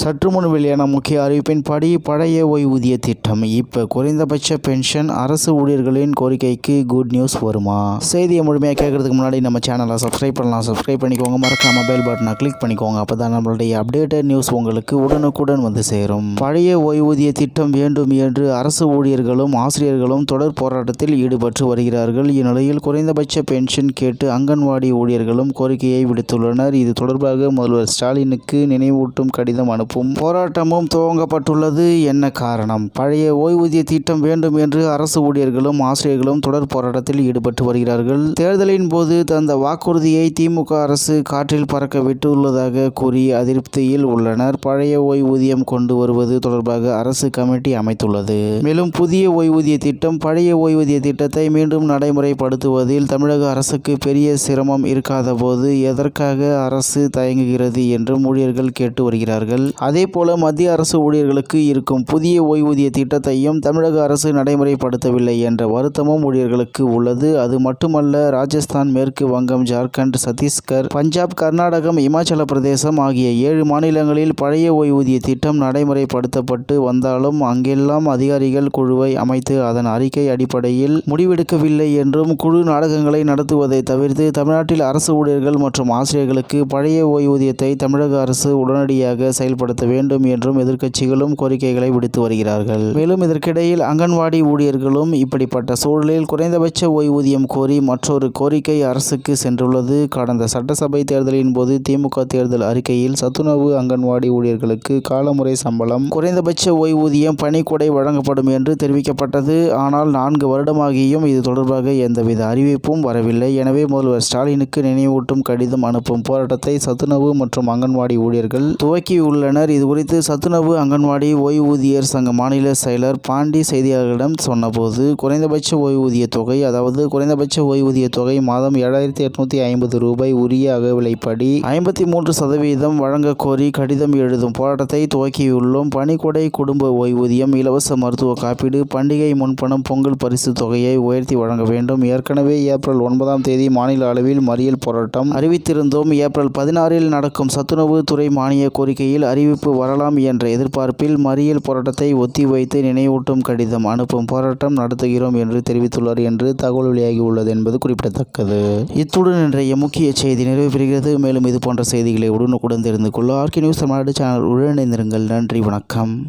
சற்று முன் வெளியான முக்கிய அறிவிப்பின்படி பழைய ஓய்வூதிய திட்டம். இப்போ குறைந்தபட்ச பென்ஷன் அரசு ஊழியர்களின் கோரிக்கைக்கு குட் நியூஸ் வருமா? செய்தியை முழுமையாக கேட்கறதுக்கு முன்னாடி நம்ம சேனலை சப்ஸ்கிரைப் பண்ணலாம். சப்ஸ்கிரைப் பண்ணிக்கோங்க. மறக்காம பெல் பட்டனை கிளிக் பண்ணிக்கோங்க. அப்போ தான் நம்மளுடைய அப்டேட்டட் நியூஸ் உங்களுக்கு உடனுக்குடன் வந்து சேரும். பழைய ஓய்வூதிய திட்டம் வேண்டும் என்று அரசு ஊழியர்களும் ஆசிரியர்களும் தொடர் போராட்டத்தில் ஈடுபட்டு வருகிறார்கள். இந்நிலையில் குறைந்தபட்ச பென்ஷன் கேட்டு அங்கன்வாடி ஊழியர்களும் கோரிக்கையை விடுத்துள்ளனர். இது தொடர்பாக முதல்வர் ஸ்டாலினுக்கு நினைவூட்டும் கடிதம் அனுப்பும் போராட்டமும் துவங்கப்பட்டுள்ளது. என்ன காரணம்? பழைய ஓய்வூதிய திட்டம் வேண்டும் என்று அரசு ஊழியர்களும் ஆசிரியர்களும் தொடர் போராட்டத்தில் ஈடுபட்டு வருகிறார்கள். தேர்தலின் போது தந்த வாக்குறுதியை திமுக அரசு காற்றில் பறக்க விட்டுள்ளதாக கூறி அதிருப்தியில் உள்ளனர். பழைய ஓய்வூதியம் கொண்டு வருவது தொடர்பாக அரசு கமிட்டி அமைத்துள்ளது. மேலும் புதிய ஓய்வூதிய திட்டம் பழைய ஓய்வூதிய திட்டத்தை மீண்டும் நடைமுறைப்படுத்துவதில் தமிழக அரசுக்கு பெரிய சிரமம் இருக்காத போது எதற்காக அரசு தயங்குகிறது என்றும் ஊழியர்கள் கேட்டு வருகிறார்கள். அதே போல மத்திய அரசு ஊழியர்களுக்கு இருக்கும் புதிய ஓய்வூதிய திட்டத்தையும் தமிழக அரசு நடைமுறைப்படுத்தவில்லை என்ற வருத்தமும் ஊழியர்களுக்கு உள்ளது. அது மட்டுமல்ல ராஜஸ்தான் மேற்கு வங்கம் ஜார்க்கண்ட் சத்தீஸ்கர் பஞ்சாப் கர்நாடகம் இமாச்சல பிரதேசம் ஆகிய ஏழு மாநிலங்களில் பழைய ஓய்வூதிய திட்டம் நடைமுறைப்படுத்தப்பட்டு வந்தாலும் அங்கெல்லாம் அதிகாரிகள் குழுவை அமைத்து அதன் அறிக்கை அடிப்படையில் முடிவெடுக்கவில்லை என்றும் குழு நாடகங்களை நடத்துவதை தவிர்த்து தமிழ்நாட்டில் அரசு ஊழியர்கள் மற்றும் ஆசிரியர்களுக்கு பழைய ஓய்வூதியத்தை தமிழக அரசு உடனடியாக செயல்படுத்த வேண்டும் என்றும் எதிர்க்கட்சிகளும் கோரிக்கைகளை விடுத்து வருகிறார்கள். மேலும் இதற்கிடையில் அங்கன்வாடி ஊழியர்களும் இப்படிப்பட்ட சூழலில் குறைந்தபட்ச ஓய்வூதியம் கோரி மற்றொரு கோரிக்கை அரசுக்கு சென்றுள்ளது. கடந்த சட்டசபை தேர்தலின் போது திமுக தேர்தல் அறிக்கையில் சத்துணவு அங்கன்வாடி ஊழியர்களுக்கு காலமுறை சம்பளம் குறைந்தபட்ச ஓய்வூதியம் பணிக்கொடை வழங்கப்படும் என்று தெரிவிக்கப்பட்டது. ஆனால் நான்கு வருடமாகியும் இது தொடர்பாக எந்தவித அறிவிப்பும் வரவில்லை. எனவே முதல்வர் ஸ்டாலினுக்கு நினைவூட்டும் கடிதம் அனுப்பும் போராட்டத்தை சத்துணவு மற்றும் அங்கன்வாடி ஊழியர்கள் துவக்கியுள்ளனர். இது குறித்து சத்துணவு அங்கன்வாடி ஓய்வூதியர் சங்க மாநில செயலர் பாண்டி செய்தியாளர்களிடம் சொன்னபோது குறைந்தபட்ச ஓய்வூதிய தொகை அதாவது குறைந்தபட்ச ஓய்வூதிய தொகை மாதம் ஏழாயிரத்தி எட்நூத்தி ஐம்பது ரூபாய் உரிய அகவிலைப்படி ஐம்பத்தி மூன்று சதவீதம் வழங்க கோரி கடிதம் எழுதும் போராட்டத்தை துவக்கியுள்ளோம். பணிக்கொடை குடும்ப ஓய்வூதியம் இலவச மருத்துவ காப்பீடு பண்டிகை முன்பணம் பொங்கல் பரிசு தொகையை உயர்த்தி வழங்க வேண்டும். ஏற்கனவே ஏப்ரல் ஒன்பதாம் தேதி மாநில அளவில் மறியல் போராட்டம் அறிவித்திருந்தோம். ஏப்ரல் பதினாறில் நடக்கும் சத்துணவு துறை மானிய கோரிக்கையில் அறிவிப்பு வரலாம் என்ற எதிர்பார்ப்பில் மறியல் போராட்டத்தை ஒத்திவைத்து நினைவூட்டும் கடிதம் அனுப்பும் போராட்டம் நடத்துகிறோம் என்று தெரிவித்துள்ளார் என்று தகவல் வெளியாகியுள்ளது என்பது குறிப்பிடத்தக்கது. இத்துடன் இன்றைய முக்கிய செய்தி நிறைவு பெறுகிறது. மேலும் இது போன்ற செய்திகளை உடனுக்குடன் தெரிந்து கொள்ள R K news Tamil Nadu channel உடனிருங்கள் நன்றி வணக்கம்.